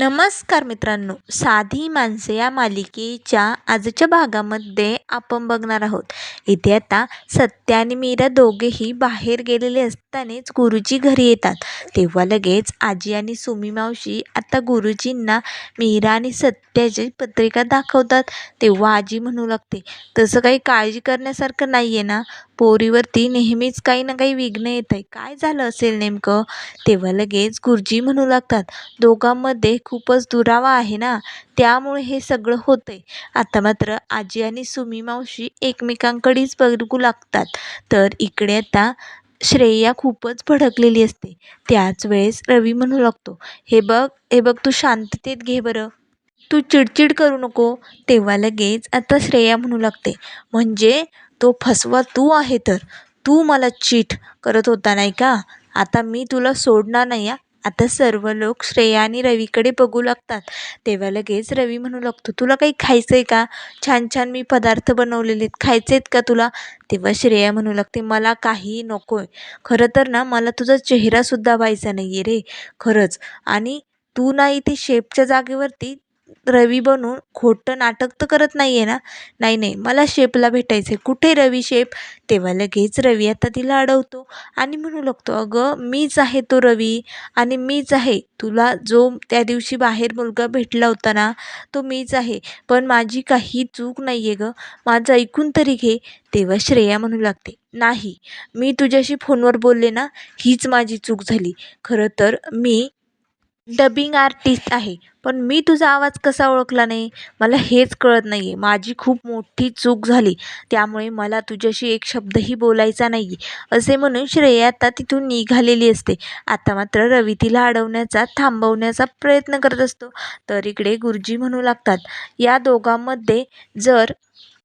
नमस्कार मित्रांनो साधी माणसे या मालिकेच्या आजच्या भागामध्ये आपण बघणार आहोत. इथे आता सत्या आणि मीरा दोघेही बाहेर गेलेले असतात. असतानाच गुरुजी घरी येतात. तेव्हा लगेच आजी आणि सुमी मावशी आता गुरुजींना मीरा आणि सत्याची पत्रिका दाखवतात. तेव्हा आजी म्हणू लागते तसं काही काळजी करण्यासारखं नाही आहे ना? पोरीवरती नेहमीच काही ना काही विघ्न येत आहे काय झालं असेल नेमकं? तेव्हा लगेच गुरुजी म्हणू लागतात दोघांमध्ये खूपच दुरावा आहे ना? त्यामुळे हे सगळं होतं आहे आता मात्र आजी आणि सुमी मावशी एकमेकांकडेच बघू लागतात. तर इकडे आता श्रेया खूपच भडकलेली असते. त्याच वेळेस रवी म्हणू लागतो हे बघ हे बघ तू शांततेत घे बरं. तू चिडचिड करू नको. तेव्हा लगेच आता श्रेया म्हणू लागते म्हणजे तो फसवा तू आहे तर. तू मला चीट करत होता नाही का? आता मी तुला सोडणार नाही आ आता सर्व लोक श्रेया आणि रवीकडे बघू लागतात. तेव्हा लगेच रवी म्हणू लागतो तुला काही खायचं आहे का? छान छान मी पदार्थ बनवलेले आहेत खायचे आहेत का तुला? तेव्हा श्रेया म्हणू लागते मला काही नको आहे खरं तर ना मला तुझा चेहरासुद्धा व्हायचा नाही आहे रे. खरंच. आणि तू ना इथे शेपच्या जागेवरती रवी बनून खोटं नाटक तर करत नाही आहे ना? नाही नाही. मला शेपला भेटायचं आहे कुठे रवी शेप? तेव्हा लगेच रवी आता तिला अडवतो. आणि म्हणू लागतो अगं मीच आहे तो रवी. आणि मीच आहे. तुला जो त्या दिवशी बाहेर मुलगा भेटला होता ना तो मीच आहे. पण माझी काही चूक नाही आहे गं. माझं ऐकून तरी घे. तेव्हा श्रेया म्हणू लागते नाही. मी तुझ्याशी फोनवर बोलले ना हीच माझी चूक झाली. खरं तर मी डबिंग आर्टिस्ट आहे. पण मी तुझा आवाज कसा ओळखला नाही मला हेच कळत नाही आहे माझी खूप मोठी चूक झाली. त्यामुळे मला तुझ्याशी एक शब्दही बोलायचा नाही आहे असे म्हणून श्रेया आता तिथून निघालेली असते. आता मात्र रवी तिला अडवण्याचा थांबवण्याचा प्रयत्न करत असतो. तर इकडे गुरुजी म्हणू लागतात. या दोघांमध्ये जर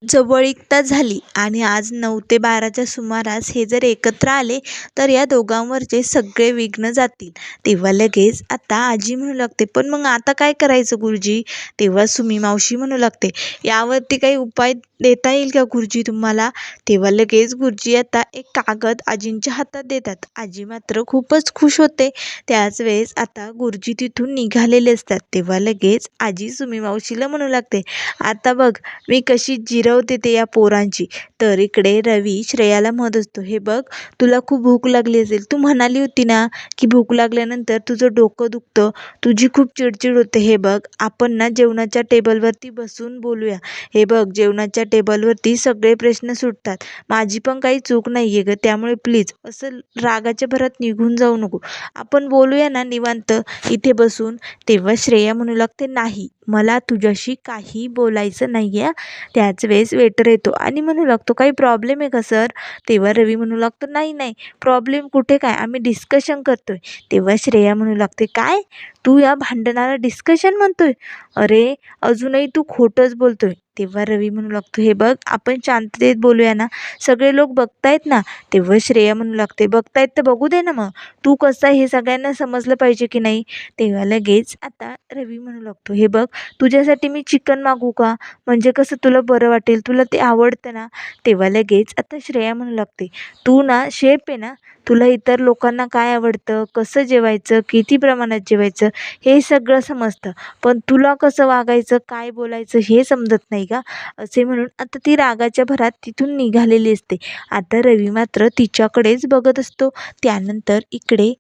जवळीकता झाली आणि आज नऊ ते बाराच्या सुमारास हे जर एकत्र आले तर या दोघांवरचे सगळे विघ्न जातील. तेव्हा लगेच आता आजी म्हणू लागते पण मग आता काय करायचं गुरुजी? तेव्हा सुमी मावशी म्हणू लागते यावरती काही उपाय देता येईल का गुरुजी तुम्हाला? तेव्हा लगेच गुरुजी आता एक कागद आजींच्या हातात देतात. आजी मात्र खूपच खुश होते. त्याच वेळेस आता गुरुजी तिथून निघालेले असतात. तेव्हा लगेच आजी सुमी मावशीला म्हणू लागते आता बघ मी कशी जिरवते ते या पोरांची. तर इकडे रवी श्रेयाला म्हणत असतो हे बघ तुला खूप भूक लागली असेल. तू म्हणाली होती ना की भूक लागल्यानंतर तुझं डोकं दुखतं. तुझी खूप चिडचिड होते. हे बघ आपण ना जेवणाच्या टेबलवरती बसून बोलूया. हे बघ जेवणाच्या टेबलवरती सगळे प्रश्न सुटतात. माझी पण काही चूक नाही आहे गं त्यामुळे प्लीज असं रागाच्या भरात निघून जाऊ नको. आपण बोलूया ना निवांत. इथे बसून. तेव्हा श्रेया म्हणू लागते नाही मला तुझ्याशी काही बोलायचं नाही आहे त्याच वेळेस वेटर येतो आणि म्हणू लागतो काही प्रॉब्लेम आहे का सर तेव्हा रवी म्हणू लागतो नाही नाही प्रॉब्लेम कुठे काय? आम्ही डिस्कशन करतो आहे तेव्हा श्रेया म्हणू लागते काय? तू या भांडणाला डिस्कशन म्हणतोय? अरे अजूनही तू खोटंच बोलतोय. तेव्हा रवी म्हणू लागतो हे बघ आपण शांततेत बोलूया ना. सगळे लोक बघतायत ना. तेव्हा श्रेया म्हणू लागते बघतायत तर बघू दे ना मग. तू कसं आहे हे सगळ्यांना समजलं पाहिजे की नाही? तेव्हा लगेच आता रवी म्हणू लागतो हे बघ तुझ्यासाठी मी चिकन मागू का? म्हणजे कसं तुला बरं वाटेल? तुला ते आवडतं ना? तेव्हा लगेच आता श्रेया म्हणू लागते तू ना शेप आहे ना तुला इतर लोकांना काय आवडतं? कसं जेवायचं? किती प्रमाणात जेवायचं? हे सगळं समजतं. पण तुला कसं वागायचं? काय बोलायचं? हे समजत नाही का? असे म्हणून आता ती रागाच्या भरात तिथून निघालेली असते. आता रवी मात्र तिच्याकडेच बघत असतो. त्यानंतर इकडे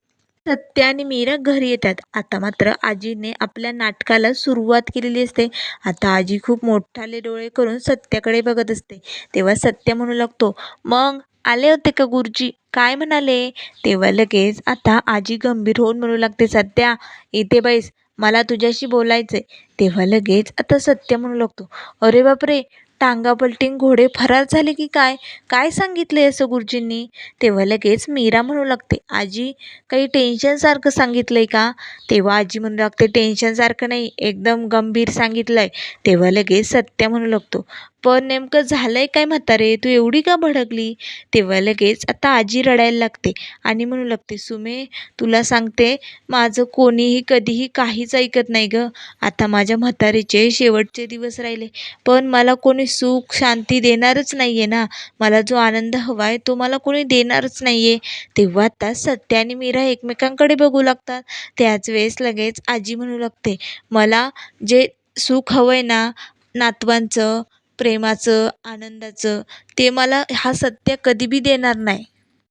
सत्या आणि मीरा घरी येतात. आता मात्र आजीने आपल्या नाटकाला सुरुवात केलेली असते. आता आजी खूप मोठाले डोळे करून सत्याकडे बघत असते. तेव्हा सत्य म्हणू लागतो मग आले होते का गुरुजी? काय म्हणाले? तेव्हा लगेच आता आजी गंभीर होऊन म्हणू लागते सध्या इथे बैस मला तुझ्याशी बोलायचं आहे तेव्हा लगेच आता सत्य म्हणू लागतो अरे बापरे टांगा पलटिंग घोडे फरार झाले की काय? काय सांगितले असं गुरुजींनी? तेव्हा लगेच मीरा म्हणू लागते आजी काही टेन्शनसारखं सांगितलं आहे का? तेव्हा आजी म्हणू लागते टेन्शनसारखं नाही एकदम गंभीर सांगितलं आहे तेव्हा लगेच सत्य म्हणू लागतो पण नेमकं झालं आहे काय म्हातारे? तू एवढी का भडकली? तेव्हा लगेच आता आजी रडायला लागते आणि म्हणू लागते सुमे तुला सांगते माझं कोणीही कधीही काहीच ऐकत नाही गं. आता माझ्या म्हातारीचे शेवटचे दिवस राहिले. पण मला कोणी सुख शांती देणारच नाही आहे ना. मला जो आनंद हवा आहे तो मला कोणी देणारच नाही आहे तेव्हा आता सत्या आणि मीरा एकमेकांकडे बघू लागतात. त्याच वेळेस लगेच आजी म्हणू लागते मला जे सुख हवं आहे ना नातवांचं प्रेमाचं आनंदाचं ते मला हा सत्य कधी बी देणार नाही.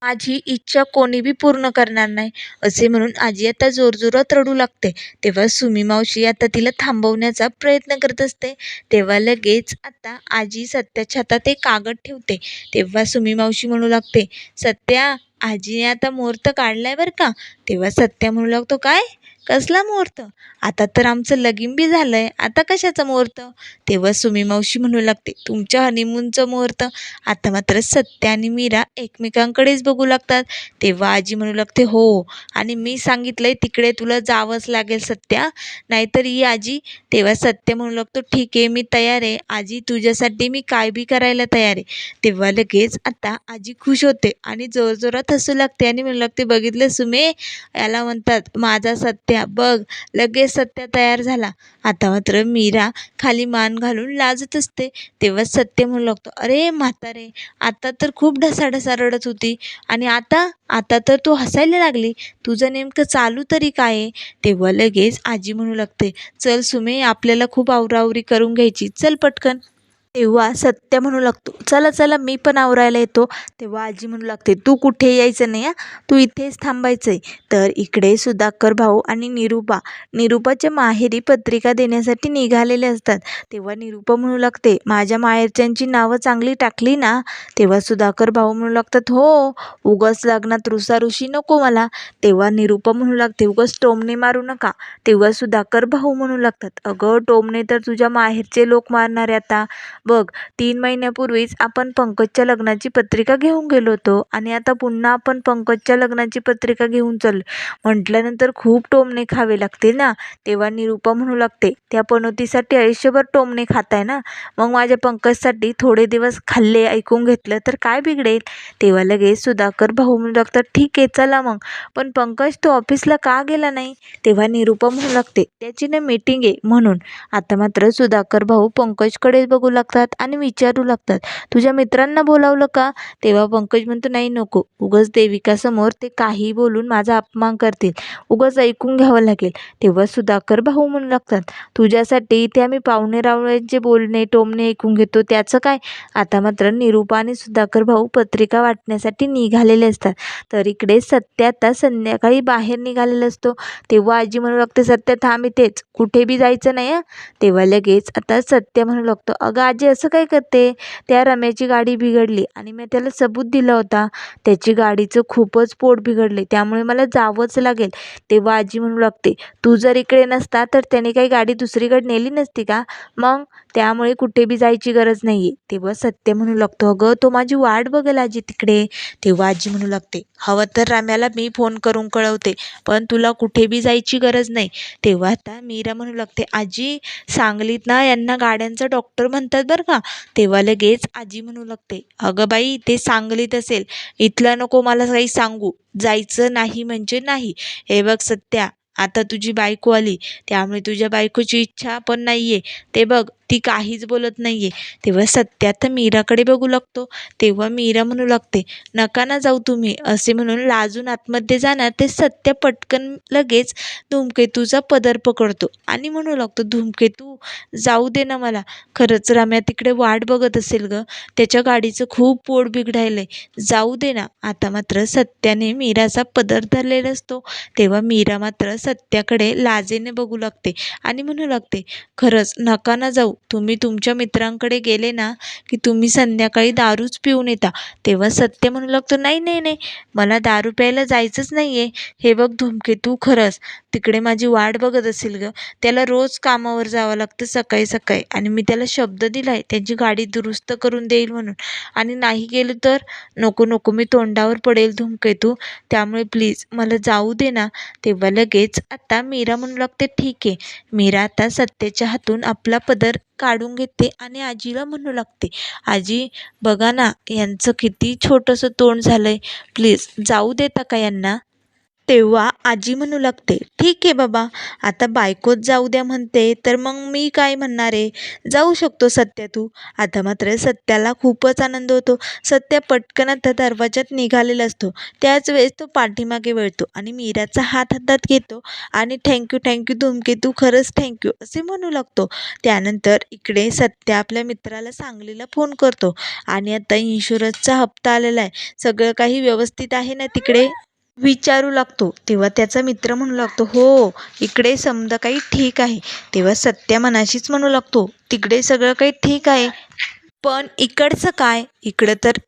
माझी इच्छा कोणी बी पूर्ण करणार नाही असे म्हणून आजी आता जोरजोरात रडू लागते. तेव्हा सुमी मावशी आता तिला थांबवण्याचा प्रयत्न करत असते. तेव्हा लगेच आता आजी सत्याच्या हातात एक कागद ठेवते. तेव्हा सुमी मावशी म्हणू लागते सत्या आजीने आता मुहूर्त काढला आहे बरं का? तेव्हा सत्या म्हणू लागतो काय? कसला मुहूर्त? आता तर आमचं लगीन बी झालं आहे आता कशाचा मुहूर्त? तेव्हा सुमी मावशी म्हणू लागते तुमच्या हनीमूनचं मुहूर्त. आता मात्र सत्या आणि मीरा एकमेकांकडेच बघू लागतात. तेव्हा आजी म्हणू लागते हो आणि मी सांगितलं आहे तिकडे तुला जावंच लागेल सत्या. नाहीतर ही आजी. तेव्हा सत्य म्हणू लागतो ठीक आहे मी तयार आहे. आजी तुझ्यासाठी मी काय बी करायला तयार आहे. तेव्हा लगेच आता आजी खुश होते आणि जोरजोरात हसू लागते आणि म्हणू लागते बघितलं सुमे? याला म्हणतात माझा सत्य बघ लगेच सत्या तयार झाला. आता मात्र मीरा खाली मान घालून लाजत असते. तेव्हा सत्य म्हणू लागतो अरे म्हातारे आता तर खूप ढसाढसा रडत होती आणि आता आता तर तू हसायला लागली. तुझं नेमकं चालू तरी काय आहे? तेव्हा लगेच आजी म्हणू लागते चल सुमे आपल्याला खूप आवराआवरी करून घ्यायची. चल पटकन. तेव्हा सत्य म्हणू लागतो. चला चला मी पण आवरायला येतो. तेव्हा आजी म्हणू लागते तू कुठे यायचं नाही हां? तू इथेच थांबायचं आहे तर इकडे सुधाकर भाऊ आणि निरूपा निरूपाच्या माहेरी पत्रिका देण्यासाठी निघालेले असतात. तेव्हा निरूपा म्हणू लागते माझ्या माहेरच्यांची नावं चांगली टाकली ना? तेव्हा सुधाकर भाऊ म्हणू लागतात हो उगाच लग्नात रुसारुशी नको मला. तेव्हा निरूपा म्हणू लागते उगाच टोमणे मारू नका. तेव्हा सुधाकर भाऊ म्हणू लागतात अगं टोमणे तर तुझ्या माहेरचे लोक मारणार आहे आता. बघ तीन महिन्यापूर्वीच आपण पंकजच्या लग्नाची पत्रिका घेऊन गेलो होतो आणि आता पुन्हा आपण पंकजच्या लग्नाची पत्रिका घेऊन चाललो म्हटल्यानंतर खूप टोमणे खावे लागते ना? तेव्हा निरूपा म्हणू लागते त्या पनोतीसाठी आयुष्यभर टोमणे खाताय ना? मग माझ्या पंकजसाठी थोडे दिवस खाल्ले ऐकून घेतलं तर काय बिघडेल? तेव्हा लगेच सुधाकर भाऊ म्हणू लागतात ठीक आहे चला मग. पण पंकज तो ऑफिसला का गेला नाही? तेव्हा निरूपा म्हणू लागते त्याची ना मीटिंग आहे म्हणून. आता मात्र सुधाकर भाऊ पंकजकडेच बघू लागतात. आणि विचारू लागतात. तुझ्या मित्रांना बोलावलं का? तेव्हा पंकज म्हणतो नाही नको. उगाच देविकासमोर ते काही बोलून माझा अपमान करतील. उगाच ऐकून घ्यावं लागेल. तेव्हा सुधाकर भाऊ म्हणू लागतात तुझ्यासाठी इथे आम्ही पाहुणे रावळ्यांचे बोलणे टोमणे ऐकून घेतो. त्याचं काय? आता मात्र निरूपा आणि सुधाकर भाऊ पत्रिका वाटण्यासाठी निघालेले असतात. तर इकडे सत्य आता संध्याकाळी बाहेर निघालेला असतो. तेव्हा आजी म्हणू लागते सत्य थांब इथेच. कुठे बी जायचं नाही तेव्हा लगेच आता सत्य म्हणू लागतो अगं आजी म्हणजे असं काय करते त्या रम्याची गाडी बिघडली आणि मी त्याला सबूत दिला होता. त्याची गाडीचं खूपच पोट बिघडले त्यामुळे मला जावंच लागेल. तेव्हा आजी म्हणू लागते तू जर इकडे नसता तर त्याने काही गाडी दुसरीकडे नेली नसती का? मग त्यामुळे कुठे बी जायची गरज नाही आहे तेव्हा सत्य म्हणू लागतो. अगं तो माझी वाट बघेल आजी तिकडे. तेव्हा आजी म्हणू लागते हवं तर राम्याला मी फोन करून कळवते पण तुला कुठे बी जायची गरज नाही. तेव्हा आता मीरा म्हणू लागते आजी सांगलीत ना यांना गाड्यांचा डॉक्टर म्हणतात बरं का. तेव्हा लगेच आजी म्हणू लागते अगं बाई ते सांगलीत असेल. इथलं नको मला काही सांगू. जायचं नाही म्हणजे नाही. हे बघ सत्या आता तुझी बायको आली. त्यामुळे तुझ्या बायकोची इच्छा पण नाही आहे ते बघ ती काहीच बोलत नाही आहे तेव्हा सत्या तर मीराकडे बघू लागतो. तेव्हा मीरा म्हणू लागते नका ना जाऊ तुम्ही असे म्हणून लाजून आतमध्ये जाणार ते सत्य पटकन लगेच धूमकेतूचा पदर पकडतो आणि म्हणू लागतो धूमकेतू जाऊ दे ना मला. खरंच रम्या तिकडे वाट बघत असेल गं. त्याच्या गाडीचं खूप पोट बिघडायलं आहे जाऊ दे ना. आता मात्र सत्याने मीराचा पदर धरलेला असतो. तेव्हा मीरा मात्र सत्याकडे लाजेने बघू लागते आणि म्हणू लागते खरंच नका ना जाऊ. तुम्ही तुमच्या मित्रांकडे गेले ना की तुम्ही संध्याकाळी दारूच पिऊन येता. तेव्हा सत्य म्हणू लागतो नाही नाही नाही मला दारू प्यायला जायचंच नाही आहे हे बघ धूमकेतू खरंच. तिकडे माझी वाट बघत असेल गं. त्याला रोज कामावर जावं लागतं सकाळी सकाळी. आणि मी त्याला शब्द दिला आहे त्यांची गाडी दुरुस्त करून देईल म्हणून. आणि नाही गेलं तर नको नको मी तोंडावर पडेल धूमकेतू त्यामुळे प्लीज मला जाऊ दे ना. तेव्हा लगेच आता मीरा म्हणू लागते ठीक आहे. मीरा आता सत्याच्या हातून आपला पदर काढून घेते आणि आजीला म्हणू लागते आजी बघा ना यांचं किती छोटंसं तोंड झालं आहे प्लीज जाऊ देता का यांना. तेव्हा आजी म्हणू लागते ठीक आहे बाबा आता बायकोच जाऊ द्या म्हणते तर मग मी काय म्हणणार? आहे जाऊ शकतो सत्या तू. आता मात्र सत्याला खूपच आनंद होतो. सत्या पटकन आता दरवाज्यात निघालेला असतो. त्याच वेळेस तो पाठीमागे वळतो आणि मीराचा हात हातात घेतो आणि थँक्यू थँक्यू धूमकेतू खरंच थँक्यू असे म्हणू लागतो. त्यानंतर इकडे सत्या आपल्या मित्राला सांगलीला फोन करतो आणि आता इन्शुरन्सचा हप्ता आलेला आहे. सगळं काही व्यवस्थित आहे ना तिकडे? विचारू लागतो. तेव्हा त्याचा मित्र म्हणू लागतो हो इकडे समजा काही ठीक आहे. तेव्हा सत्या मनाशीच म्हणू लागतो तिकडे सगळं काही ठीक आहे. पण इकडचं काय? इकडं तर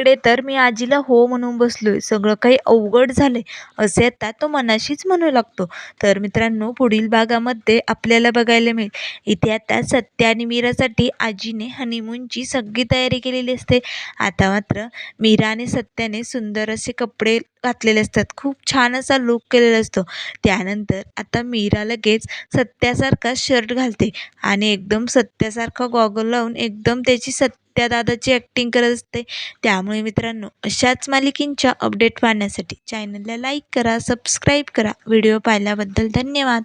इकडे तर मी आजीला हो म्हणून बसलो आहे सगळं काही अवघड झालंय असे आता तो मनाशीच म्हणू लागतो. तर मित्रांनो पुढील भागामध्ये आपल्याला बघायला मिळेल. इथे आता सत्य आणि मीरासाठी आजीने हनीमूनची सगळी तयारी केलेली असते. आता मात्र मीरा आणि सत्याने सुंदर असे कपडे घातलेले असतात. खूप छान असा लुक केलेला असतो. त्यानंतर आता मीरा लगेच सत्यासारखा शर्ट घालते आणि एकदम सत्यासारखा गॉगल लावून एकदम त्याची त्या दादाची ॲक्टिंग करत असते. त्यामुळे मित्रांनो अशाच मालिकींच्या अपडेट पाहण्यासाठी चॅनलला लाईक करा सबस्क्राईब करा. व्हिडिओ पाहिल्याबद्दल धन्यवाद.